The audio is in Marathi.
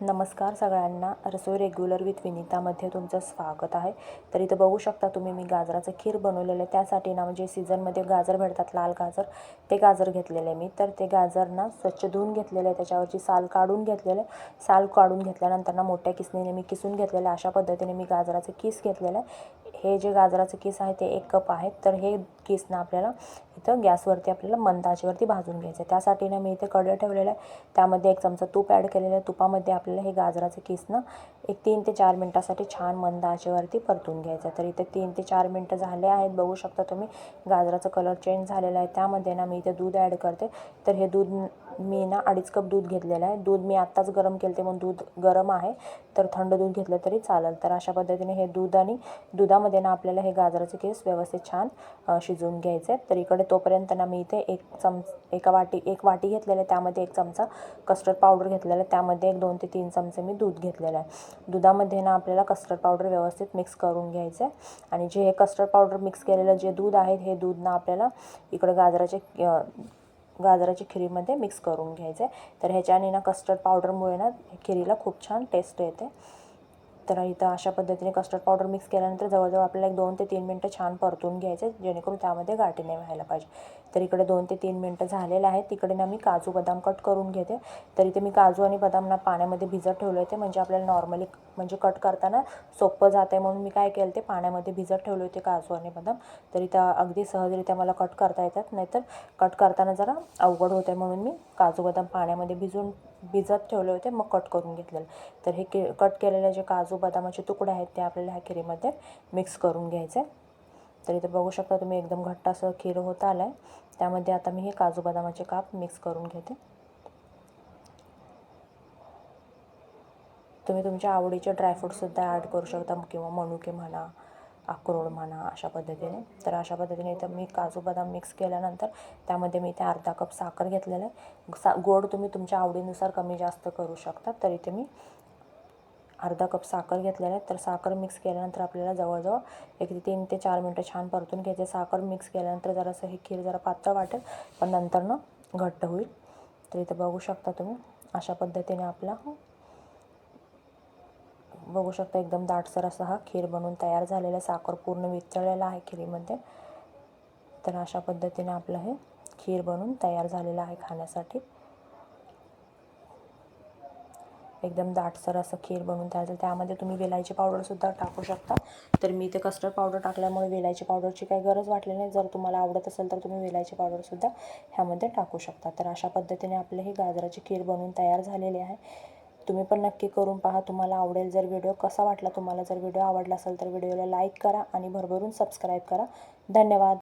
नमस्कार सगळ्यांना. रसोई रेग्युलर विथ विनीतामध्ये तुमचं स्वागत आहे. तर इथं बघू शकता तुम्ही मी गाजराचं खीर बनवलेलं आहे. त्यासाठी ना म्हणजे सीझनमध्ये गाजर भेटतात लाल गाजर. ते गाजर घेतलेले आहे मी. तर ते गाजर ना स्वच्छ धुवून घेतलेलं आहे. त्याच्यावरची साल काढून घेतलेलं आहे. साल काढून घेतल्यानंतर ना मोठ्या किसनीने मी किसून घेतलेलं आहे. अशा पद्धतीने मी गाजराचं किस घेतलेलं आहे. हे जे गाजराचं किस आहे ते एक कप आहे. तर हे किस ना आपल्याला इथं गॅसवरती आपल्याला मंद आचेवरती भाजून घ्यायचं आहे. त्यासाठी ना मी इथे कडं ठेवलेलं आहे. त्यामध्ये एक चमचा तूप ॲड केलेलं आहे. तुपामध्ये आपल्याला हे गाजराचं किसनं एक तीन ते चार मिनटासाठी छान मंद आचेवरती परतून घ्यायचं आहे. तर इथे तीन ते चार मिनटं झाले आहेत. बघू शकता तुम्ही गाजराचा कलर चेंज झालेला आहे. त्यामध्ये ना मी इथे दूध ॲड करते. तर हे दूध मी ना अडीच कप दूध घेतलेलं आहे. दूध मी आत्ताच गरम केलं ते म्हणून दूध गरम आहे. तर थंड दूध घेतलं तरी चालेल. तर अशा पद्धतीने हे दूध आणि दुधामध्ये ना आपल्याला हे गाजराचे केस व्यवस्थित छान शिजवून घ्यायचे आहेत. तर इकडे तो तोपर्यंत ना मी इथे एक चम एका वाटी एक वाटी घेतलेलं आहे. त्यामध्ये एक चमचा कस्टर्ड पावडर घेतलेला आहे. त्यामध्ये एक दोन ते तीन चमचे मी दूध घेतलेलं आहे. दुधामध्ये ना आपल्याला कस्टर्ड पावडर व्यवस्थित मिक्स करून घ्यायचं आहे. आणि जे हे कस्टर्ड पावडर मिक्स केलेलं जे दूध आहे हे दूध ना आपल्याला इकडे गाजराचे गाजराची खिरीमध्ये मिक्स करून घ्यायचं आहे. तर ह्याच्याने ना कस्टर्ड पावडरमुळे ना खिरीला खूप छान टेस्ट येते. तर इथं अशा पद्धतीने कस्टर्ड पावडर मिक्स केल्यानंतर जवळजवळ आपल्याला एक दोन ते तीन मिनटं छान परतून घ्यायचे जेणेकरून त्यामध्ये गाठी नाही व्हायला पाहिजे. तर इकडे दोन ते तीन मिनटं झालेले आहेत. तिकडे ना मी काजू बदाम कट करून घेते. तर इथे मी काजू आणि बदाम ना पाण्यामध्ये भिजत ठेवले होते. म्हणजे आपल्याला नॉर्मली म्हणजे कट करताना सोपं जात आहे म्हणून मी काय केलं ते पाण्यामध्ये भिजत ठेवले होते काजू आणि बदाम. तर इथं अगदी सहजरित्या मला कट करता येतात. नाहीतर कट करताना जरा अवघड होत आहे म्हणून मी काजू बदाम पाण्यामध्ये भिजून भिजत ठेवले होते मग कट करून घेतलेलं. तर हे के कट केलेले जे काजू बदामाचे तुकडे आहेत ते आपल्याला ह्या खिरीमध्ये मिक्स करून घ्यायचे. तर इथे बघू शकता तुम्ही एकदम घट्ट असं खीर होत आलं आहे त्यामध्ये आता मी हे काजू बदामाचे काप मिक्स करून घेते. तुम्ही तुमच्या आवडीचे ड्रायफ्रूटसुद्धा ॲड करू शकता किंवा मनुके म्हणा अक्रोड म्हणा अशा पद्धतीने. तर अशा पद्धतीने इथं मी काजू बदाम मिक्स केल्यानंतर त्यामध्ये मी इथे अर्धा कप साखर घेतलेलं आहे. सा गोड तुम्ही तुमच्या आवडीनुसार कमी जास्त करू शकता. तर इथे मी अर्धा कप साखर घेतलेला आहे. तर साखर मिक्स केल्यानंतर आपल्याला जवळजवळ एक ते तीन ते चार मिनटं छान परतून घ्यायचे. साखर मिक्स केल्यानंतर जरासं हे खीर जरा पातळ वाटेल पण नंतरनं घट्ट होईल. तर इथं बघू शकता तुम्ही अशा पद्धतीने आपला बघू शकता एकदम दाटसर असा हा खीर बनवून तयार झालेला आहे साखर पूर्ण वितळलेला आहे खिरीमध्ये. तर अशा पद्धतीने आपलं हे खीर बनवून तयार झालेलं आहे खाण्यासाठी. एकदम दाटसर असं खीर बनवून तयार झालं. त्यामध्ये तुम्ही वेलायची पावडरसुद्धा टाकू शकता. तर मी ते कस्टर्ड पावडर टाकल्यामुळे वेलायची पावडरची काही गरज वाटली नाही. जर तुम्हाला आवडत असेल तर तुम्ही वेलायची पावडरसुद्धा ह्यामध्ये टाकू शकता. तर अशा पद्धतीने आपले हे गाजराची खीर बनवून तयार झालेली आहे. तुम्ही पण नक्की करून पहा. तुम्हाला आवडेल जर व्हिडिओ कसा वाटला तुम्हाला जर व्हिडिओ आवडला असेल तर व्हिडिओला लाईक करा आणि भरभरून सबस्क्राईब करा. धन्यवाद.